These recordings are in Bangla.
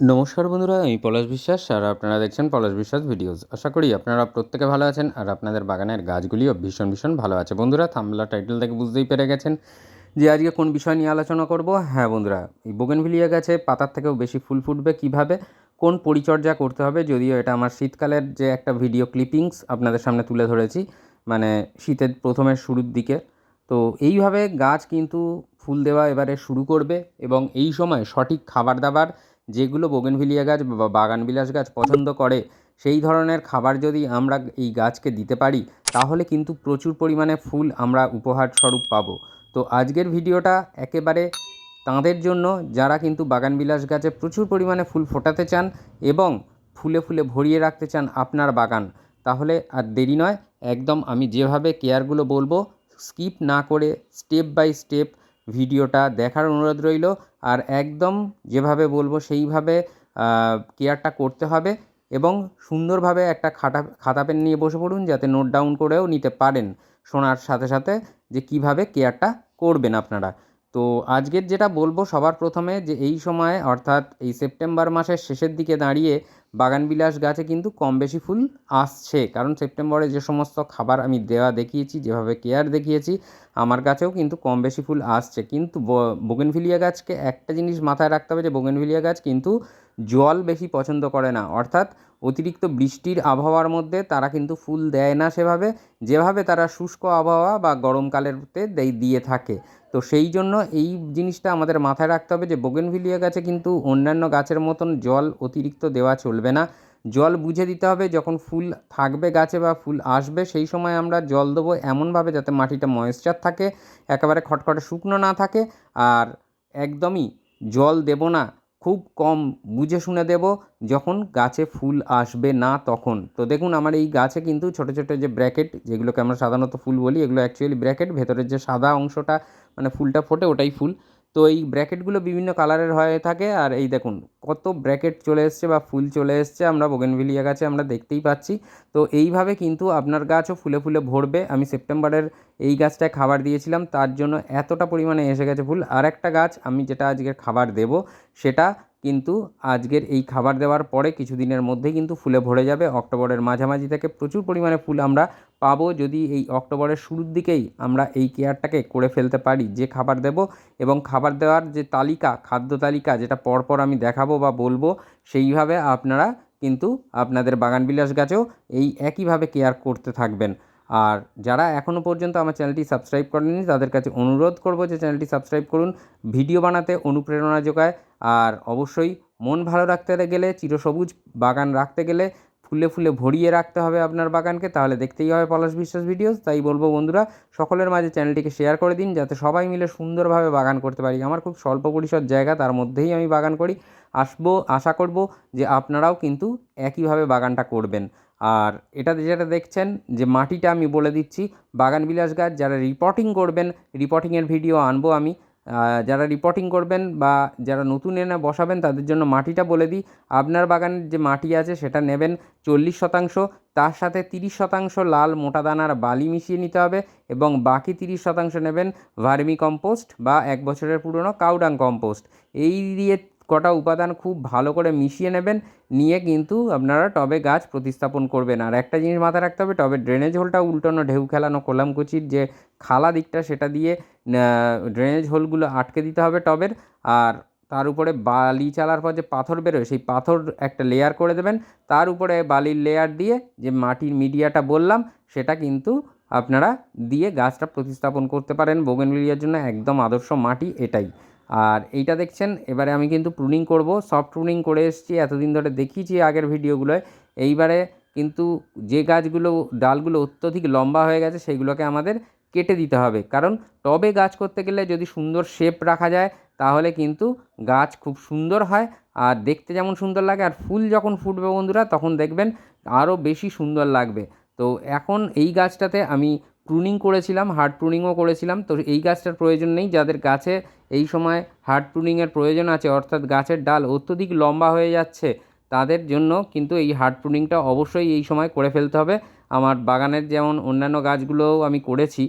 নমস্কার বন্ধুরা, আমি পলাশ বিশ্বাস আর আপনারা দেখছেন পলাশ বিশ্বাস ভিডিওস। আশা করি আপনারা প্রত্যেকে ভালো আছেন আর আপনাদের বাগানের গাছগুলিও ভীষণ ভীষণ ভালো আছে। বন্ধুরা থামলা টাইটেল থেকে বুঝতেই পেরে গেছেন যে আজকে কোন বিষয় নিয়ে আলোচনা করব। হ্যাঁ বন্ধুরা, এই বোগেনভিলিয়া গাছে পাতার থেকেও বেশি ফুল ফুটবে কীভাবে? কোন পরিচর্যা করতে হবে? যদিও এটা আমার শীতকালের যে একটা ভিডিও ক্লিপিংস আপনাদের সামনে তুলে ধরেছি মানে শীতের প্রথমের শুরুর দিকে। তো এইভাবে গাছ কিন্তু ফুল দেওয়া এবারে শুরু করবে এবং এই সময় সঠিক খাবার দাবার যেগুলো বোগেনভিলিয়া গাছ বা বাগানবিলাস গাছ পছন্দ করে, সেই ধরনের খাবার যদি আমরা এই গাছকে দিতে পারি, তাহলে কিন্তু প্রচুর পরিমাণে ফুল আমরা উপহার স্বরূপ পাবো। তো আজকের ভিডিওটা একেবারে তাঁদের জন্য, যারা কিন্তু বাগানবিলাস গাছে প্রচুর পরিমাণে ফুল ফোটাতে চান এবং ফুলে ফুলে ভরিয়ে রাখতে চান আপনার বাগান, তাহলে আর দেরি নয়, একদম আমি যেভাবে কেয়ারগুলো বলব, স্কিপ না করে স্টেপ বাই স্টেপ ভিডিওটা দেখার অনুরোধ রইল। আর একদম যেভাবে বলব সেইভাবে কেয়ারটা করতে হবে এবং সুন্দরভাবে একটা খাতা খাতা পেন নিয়ে বসে পড়ুন যাতে নোট ডাউন করেও নিতে পারেন। শোনার সাথে সাথে যে কীভাবে কেয়ারটা করবেন আপনারা। তো আজকের যেটা বলব সবার প্রথমে যে এই সময় অর্থাৎ এই সেপ্টেম্বর মাসের শেষের দিকে দাঁড়িয়ে বাগানবিলাস গাছে কিন্তু কম বেশি ফুল আসছে। কারণ সেপ্টেম্বরে যে সমস্ত খাবার আমি দেওয়া দেখিয়েছি, যেভাবে কেয়ার দেখিয়েছি, আমার গাছেও কিন্তু কম বেশি ফুল আসছে। কিন্তু বোগেনভিলিয়া গাছকে একটা জিনিস মাথায় রাখতে হবে যে বোগেনভিলিয়া গাছ কিন্তু জল বেশি পছন্দ করে না। অর্থাৎ অতিরিক্ত বৃষ্টির আবহাওয়ার মধ্যে তারা কিন্তু ফুল দেয় না সেভাবে, যেভাবে তারা শুষ্ক আবহাওয়া বা গরমকালেরতে দিয়ে থাকে। তো সেই জন্য এই জিনিসটা আমাদের মাথায় রাখতে হবে যে বোগেনভিলিয়া গাছে কিন্তু অন্যান্য গাছের মতন জল অতিরিক্ত দেওয়া চলবে না। জল বুঝে দিতে হবে যখন ফুল থাকবে গাছে বা ফুল আসবে, সেই সময় আমরা জল দেবো এমনভাবে যাতে মাটিটা ময়েশ্চার থাকে, একেবারে খটখটে শুকনো না থাকে। আর একদমই জল দেব না খুব কম বুঝে শুনে দেব যখন গাছে ফুল আসবে না তখন। তো দেখুন, আমার এই গাছে কিন্তু ছোটো ছোটো যে ব্র্যাকেট যেগুলোকে আমরা সাধারণত ফুল বলি, এগুলো অ্যাকচুয়ালি ব্র্যাকেট ভেতরের যে সাদা অংশটা মানে ফুলটা ফোটে ওটাই ফুল। তো এই ব্র্যাকেটগুলো বিভিন্ন কালারের হয়ে থাকে। আর এই দেখুন, কত ব্র্যাকেট চলে এসছে বা ফুল চলে এসছে, আমরা বোগেনভিলিয়া গাছে আমরা দেখতেই পাচ্ছি। তো এইভাবে কিন্তু আপনার গাছও ফুলে ফুলে ভরবে। আমি সেপ্টেম্বরের এই গাছটায় খাবার দিয়েছিলাম, তার জন্য এতটা পরিমাণে এসে গেছে ফুল। আর একটা গাছ আমি যেটা আজকে খাবার দেব, সেটা কিন্তু আজকের এই খাবার দেওয়ার পরে কিছুদিনের মধ্যেই কিন্তু ফুলে ভরে যাবে। অক্টোবরের মাঝামাঝি থেকে প্রচুর পরিমাণে ফুল আমরা পাবো। যদি এই অক্টোবরের শুরুর দিকেই আমরা এই কেয়ারটাকে করে ফেলতে পারি, যে খাবার দেব এবং খাবার দেওয়ার যে তালিকা, খাদ্য তালিকা যেটা পরপর আমি দেখাবো বা বলব, সেইভাবে আপনারা কিন্তু আপনাদের বাগানবিলাস গাছেও এই একইভাবে কেয়ার করতে থাকবেন। আর যারা এখনও পর্যন্ত আমার চ্যানেলটি সাবস্ক্রাইব করেননি, তাদের কাছে অনুরোধ করব যে চ্যানেলটি সাবস্ক্রাইব করুন, ভিডিও বানাতে অনুপ্রেরণা যোগায়। আর অবশ্যই মন ভালো রাখতে গেলে, চিরসবুজ বাগান রাখতে গেলে ফুলে ফুলে ভরিয়ে রাখতে হবে আপনার বাগানকে। তাহলে দেখতেই হবে পলাশ বিশ্বাস ভিডিওস। তাই বলব বন্ধুরা, সকলের মাঝে চ্যানেলটিকে শেয়ার করে দিন, যাতে সবাই মিলে সুন্দরভাবে বাগান করতে পারি। আমার খুব স্বল্প পরিসর জায়গা, তার মধ্যেই আমি বাগান করি। আসব, আশা করব যে আপনারাও কিন্তু একইভাবে বাগানটা করবেন। আর এটা যেটা দেখছেন যে মাটিটা আমি বলে দিচ্ছি, বাগান বিলাস গাছ, যারা রিপোর্টিং করবেন রিপোর্টিংয়ের ভিডিও আনব আমি যারা রিপোর্টিং করবেন বা যারা নতুন এনে বসাবেন, তাদের জন্য মাটিটা বলে দিই। আপনার বাগানের যে মাটি আছে, সেটা নেবেন চল্লিশ শতাংশ, তার সাথে তিরিশ শতাংশ লাল মোটা দানার বালি মিশিয়ে নিতে হবে এবং বাকি তিরিশ শতাংশ নেবেন ভার্মি কম্পোস্ট বা এক বছরের পুরনো কাউডাং কম্পোস্ট। এই দিয়ে কটা উপাদান খুব ভালো করে মিশিয়ে নেবেন, নিয়ে কিন্তু আপনারা টবে গাছ প্রতিস্থাপন করবেন। আর একটা জিনিস মাথায় রাখতে হবে, টবে ড্রেনেজ হোলটা উল্টানো, ঢেউ খেলানো, কলামকুচির যে খালা দিকটা সেটা দিয়ে ড্রেনেজ হোলগুলো আটকে দিতে হবে টবের। আর তার উপরে বালি চালার পর যে পাথর বেরোয়, সেই পাথর একটা লেয়ার করে দেবেন। তার উপরে বালির লেয়ার দিয়ে যে মাটির মিডিয়াটা বললাম, সেটা কিন্তু আপনারা দিয়ে গাছটা প্রতিস্থাপন করতে পারেন। বোগেনভিলিয়ার জন্য একদম আদর্শ মাটি এটাই। আর এইটা দেখছেন, এবারে আমি কিন্তু প্রুনিং করব। সফট প্রুনিং করে এসেছি, এতদিন ধরে দেখিয়েছি আগের ভিডিওগুলোয়। এইবারে কিন্তু যে গাছগুলো, ডালগুলো অত্যধিক লম্বা হয়ে গেছে, সেইগুলোকে আমাদের কেটে দিতে হবে। কারণ টবে গাছ করতে গেলে যদি সুন্দর শেপ রাখা যায়, তাহলে কিন্তু গাছ খুব সুন্দর হয়। আর দেখতে যেমন সুন্দর লাগে, আর ফুল যখন ফুটবে বন্ধুরা, তখন দেখবেন আরও বেশি সুন্দর লাগবে। তো এখন এই গাছটাতে আমি প্রুনিং করেছিলাম হার্ড প্রুনিংও করেছিলাম। তো এই গাছটার প্রয়োজন নেই, যাদের গাছে এই সময় হার্ড প্রুনিংয়ের প্রয়োজন আছে, অর্থাৎ গাছের ডাল অত্যধিক লম্বা হয়ে যাচ্ছে, তাদের জন্য কিন্তু এই হার্ড প্রুনিংটা অবশ্যই এই সময় করে ফেলতে হবে। আমার বাগানের যেমন অন্যান্য গাছগুলোও আমি করেছি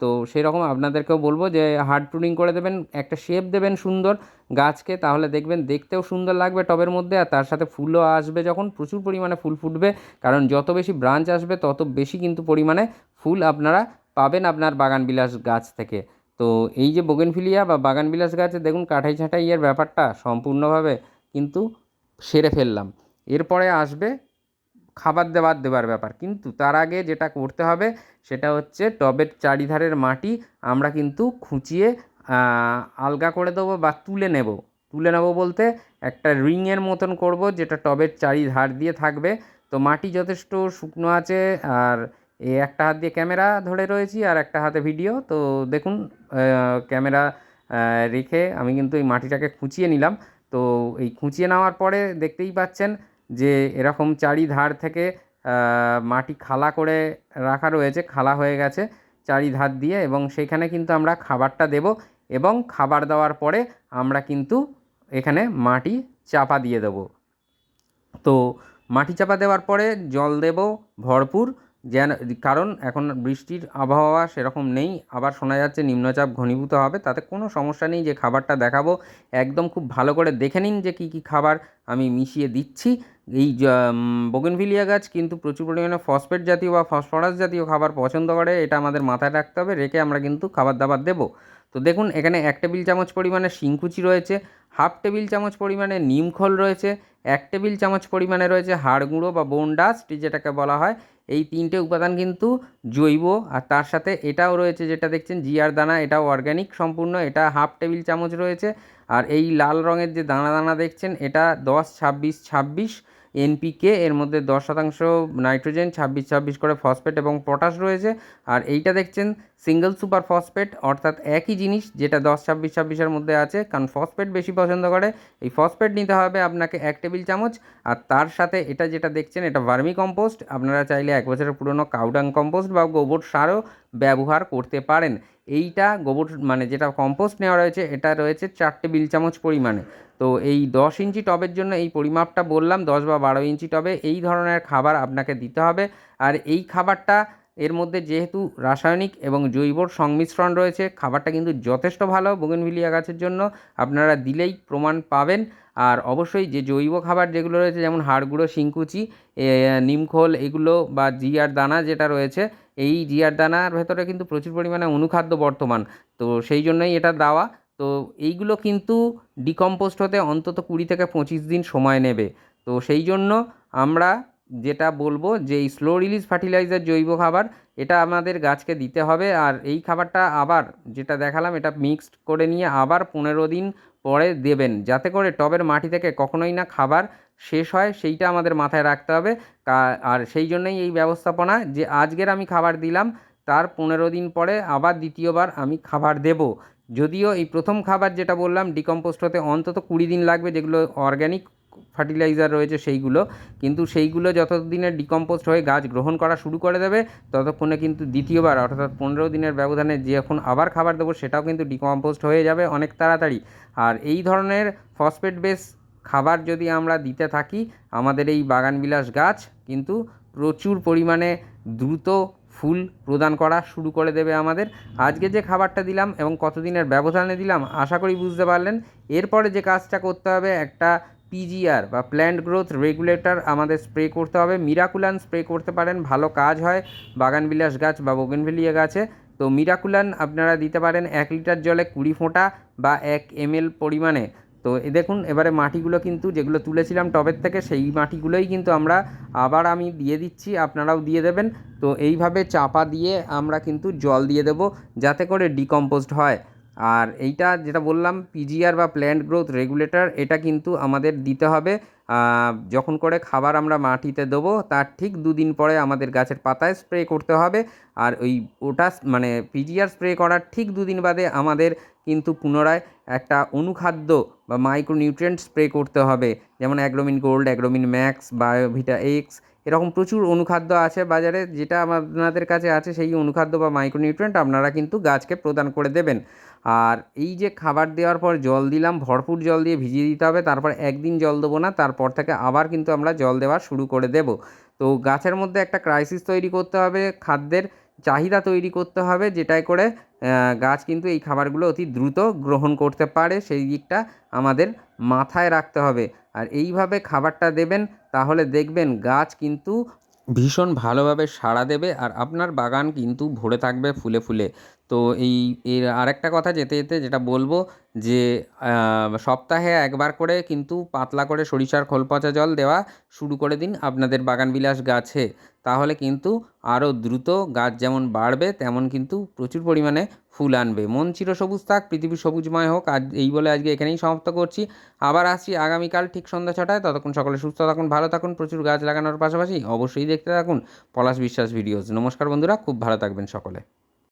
তো সেই রকম আপনাদেরকেও বলব যে হার্ড প্রুনিং করে দেবেন, একটা শেপ দেবেন সুন্দর গাছকে, তাহলে দেখবেন দেখতেও সুন্দর লাগবে টবের মধ্যে, আর তার সাথে ফুলও আসবে যখন, প্রচুর পরিমাণে ফুল ফুটবে, কারণ যত বেশি ব্রাঞ্চ আসবে, তত বেশি কিন্তু পরিমাণে ফুল আপনারা পাবেন আপনার বাগান বিলাস গাছ থেকে। তো এই যে বোগেনভিলিয়া বা বাগান বিলাস গাছে দেখুন কাঠাই ছাঁটাই এর ব্যাপারটা সম্পূর্ণভাবে কিন্তু সেরে ফেললাম। এরপরে আসবে খাবার দেওয়ার দেবার ব্যাপার। কিন্তু তার আগে যেটা করতে হবে সেটা হচ্ছে টবের চারিধারের মাটি আমরা কিন্তু খুঁচিয়ে আলগা করে দেবো বা তুলে নেব। তুলে নেব বলতে একটা রিংয়ের মতন করব যেটা টবের চারিধার দিয়ে থাকবে। তো মাটি যথেষ্ট শুকনো আছে আর এই একটা হাত দিয়ে ক্যামেরা ধরে রয়েছি আর একটা হাতে ভিডিও। তো দেখুন ক্যামেরা রেখে আমি কিন্তু এই মাটিটাকে খুঁচিয়ে নিলাম। তো এই খুঁচিয়ে নেওয়ার পরে দেখতেই পাচ্ছেন যে এরকম চারিধার থেকে মাটি খালা করে রাখা রয়েছে, খালা হয়ে গেছে চারিধার দিয়ে এবং সেখানে কিন্তু আমরা খাবারটা দেব এবং খাবার দেওয়ার পরে আমরা কিন্তু এখানে মাটি চাপা দিয়ে দেবো। তো মাটি চাপা দেওয়ার পরে জল দেব ভরপুর যেন, কারণ এখন বৃষ্টির আবহাওয়া সেরকম নেই, আবার শোনা যাচ্ছে নিম্নচাপ ঘনীভূত হবে, তাতে কোনো সমস্যা নেই যে খাবারটা দেখাবো, একদম খুব ভালো করে দেখে নিন যে কী কী খাবার আমি মিশিয়ে দিচ্ছি। এই বোগেনভিলিয়া গাছ কিন্তু প্রচুর পরিমাণে ফসফেট জাতীয় বা ফসফরাস জাতীয় খাবার পছন্দ করে, এটা আমাদের মাথায় রাখতে হবে, রেখে আমরা কিন্তু খাবার দাবার দেবো। তো দেখুন, এখানে এক টেবিল চামচ পরিমাণে শিংকুচি রয়েছে, হাফ টেবিল চামচ পরিমাণে নিমখোল রয়েছে, এক টেবিল চামচ পরিমাণে রয়েছে হাড় গুঁড়ো বা বোন ডাস্ট যেটাকে বলা হয়। এই তিনটে উপাদান কিন্তু জৈব, আর তার সাথে এটাও রয়েছে যেটা দেখছেন, জিয়ার দানা, এটাও অর্গ্যানিক সম্পূর্ণ, এটা হাফ টেবিল চামচ রয়েছে। আর এই লাল রঙের যে দানা দানা দেখছেন, এটা দশ, ছাব্বিশ ছাব্বিশ এনপিকে এর মধ্যে দশ শতাংশ নাইট্রোজেন, ছাব্বিশ ছাব্বিশ করে ফসফেট এবং পটাশ রয়েছে। আর এইটা দেখছেন সিঙ্গেল সুপার ফসফেট অর্থাৎ একই জিনিস যেটা দশ, ছাব্বিশ, ছাব্বিশের মধ্যে আছে, কারণ ফসফেট বেশি পছন্দ করে। এই ফসফেট নিতে হবে আপনাকে এক টেবিল চামচ। আর তার সাথে এটা যেটা দেখছেন, এটা ভার্মি কম্পোস্ট আপনারা চাইলে এক বছরের পুরনো কাউডাং কম্পোস্ট বা গোবর সারও ব্যবহার করতে পারেন। এইটা গোবর মানে যেটা কম্পোস্ট নেওয়া রয়েছে, এটা রয়েছে চার টেবিল চামচ পরিমাণে। তো এই দশ ইঞ্চি টবের জন্য এই পরিমাপটা বললাম, দশ বা বারো ইঞ্চি টবে এই ধরনের খাবার আপনাকে দিতে হবে। আর এই খাবারটা, এর মধ্যে যেহেতু রাসায়নিক এবং জৈবর সংমিশ্রণ রয়েছে, খাবারটা কিন্তু যথেষ্ট ভালো বোগেনভিলিয়া গাছের জন্য, আপনারা দিলেই প্রমাণ পাবেন। আর অবশ্যই যে জৈব খাবার যেগুলো রয়েছে, যেমন হাড়গুঁড়ো শিংকুচি নিমখোল এগুলো বা জিয়ার দানা যেটা রয়েছে, এই জিয়ার দানার ভেতরে কিন্তু প্রচুর পরিমাণে অনুখাদ্য বর্তমান। তো সেই জন্যই এটা দেওয়া। তো এইগুলো কিন্তু ডিকম্পোস্ট হতে অন্তত কুড়ি থেকে পঁচিশ দিন সময় নেবে। তো সেই জন্য আমরা যেটা বলব যে এই স্লো রিলিজ ফার্টিলাইজার জৈব খাবার, এটা আমাদের গাছকে দিতে হবে। আর এই খাবারটা আবার যেটা দেখালাম, এটা মিক্সড করে নিয়ে আবার পনেরো দিন পরে দেবেন। যাতে করে টবের মাটি থেকে কখনোই না খাবার শেষ হয়, সেইটা আমাদের মাথায় রাখতে হবে। আর সেই জন্যই এই ব্যবস্থাপনা যে আজকের আমি খাবার দিলাম, তার পনেরো দিন পরে আবার দ্বিতীয়বার আমি খাবার দেব। যদিও এই প্রথম খাবার যেটা বললাম ডিকম্পোস্ট হতে অন্তত কুড়ি দিন লাগবে, যেগুলো অর্গ্যানিক ফার্টিলাইজার রয়েছে সেইগুলো। কিন্তু সেইগুলো যতদিনে ডিকম্পোস্ট হয়ে গাছ গ্রহণ করা শুরু করে দেবে, ততক্ষণে কিন্তু দ্বিতীয়বার, অর্থাৎ পনেরো দিনের ব্যবধানে যখন আবার খাবার দেবো, সেটাও কিন্তু ডিকম্পোস্ট হয়ে যাবে অনেক তাড়াতাড়ি। আর এই ধরনের ফসফেট বেস খাবার যদি আমরা দিতে থাকি, আমাদের এই বাগানবিলাস গাছ কিন্তু প্রচুর পরিমাণে দ্রুত ফুল প্রদান করা শুরু করে দেবে আমাদের। আজকে যে খাবারটা দিলাম এবং কতদিনের ব্যবধানে দিলাম, আশা করি বুঝতে পারলেন। এরপরে যে কাজটা করতে হবে, একটা পিজিআর বা প্ল্যান্ট গ্রোথ রেগুলেটর আমাদের স্প্রে করতে হবে। মিরাকুলান স্প্রে করতে পারেন, ভালো কাজ হয়। বাগানবিলাস গাছ বা বোগেনভিলিয়া গাছে। তো মিরাকুলান আপনারা দিতে পারেন এক লিটার জলে কুড়ি ফোঁটা বা এক এমএল পরিমাণে। তো এ দেখুন, এবারে মাটিগুলো কিন্তু যেগুলো তুলেছিলাম টবের থেকে, সেই মাটিগুলোই কিন্তু আমরা আবার আমি দিয়ে দিচ্ছি, আপনারাও দিয়ে দেবেন। তো এইভাবে চাপা দিয়ে আমরা কিন্তু জল দিয়ে দেব যাতে করে ডিকম্পোস্ট হয়। আর এইটা যেটা বললাম, পিজিআর বা প্ল্যান্ট গ্রোথ রেগুলেটর, এটা কিন্তু আমাদের দিতে হবে। যখন করে খাবার আমরা মাটিতে দেবো, তার ঠিক দুদিন পরে আমাদের গাছের পাতায় স্প্রে করতে হবে। আর ওই ওটা মানে পিজিআর স্প্রে করার ঠিক দুদিন বাদে আমাদের কিন্তু পুনরায় একটা অনুখাদ্য বা মাইক্রোনিউট্রিয়েন্ট স্প্রে করতে হবে। যেমন Agromin Gold, Agromin Max Biovita X এরকম প্রচুর অনুখাদ্য আছে বাজারে, যেটা আপনাদের কাছে আছে সেই অনুখাদ্য বা মাইক্রোনিউট্রিয়েন্ট আপনারা কিন্তু গাছকে প্রদান করে দেবেন। আর এই যে খাবার দেওয়ার পর জল দিলাম, ভরপুর জল দিয়ে ভিজিয়ে দিতে হবে, তারপর একদিন জল দেবো না, তারপর থেকে আবার কিন্তু আমরা জল দেওয়া শুরু করে দেব। তো গাছের মধ্যে একটা ক্রাইসিস তৈরি করতে হবে খাদ্যের চাহিদা তৈরি করতে হবে, যেটাই করে গাছ কিন্তু এই খাবারগুলো অতি দ্রুত গ্রহণ করতে পারে, সেই দিকটা আমাদের মাথায় রাখতে হবে। আর এইভাবে খাবারটা দেবেন, তাহলে দেখবেন গাছ কিন্তু ভীষণ ভালোভাবে সাড়া দেবে আর আপনার বাগান কিন্তু ভরে থাকবে ফুলে ফুলে। তো এই, এর আরেকটা কথা যেতে যেতে যেটা বলব যে সপ্তাহে একবার করে কিন্তু পাতলা করে সরিষার খোল পচা জল দেওয়া শুরু করে দিন আপনাদের বাগানবিলাস গাছে। তাহলে কিন্তু আরও দ্রুত গাছ যেমন বাড়বে তেমন কিন্তু প্রচুর পরিমাণে ফুল আনবে। মন চিরসবুজ থাক, পৃথিবী সবুজময় হোক। আজ এই বলে আজকে এখানেই সমাপ্ত করছি। আবার আসছি আগামীকাল ঠিক সন্ধ্যা ছটায়। ততক্ষণ সকলে সুস্থ থাকুন, ভালো থাকুন, প্রচুর গাছ লাগানোর পাশাপাশি অবশ্যই দেখতে থাকুন পলাশ বিশ্বাস ভিডিওস। নমস্কার বন্ধুরা, খুব ভালো থাকবেন সকলে।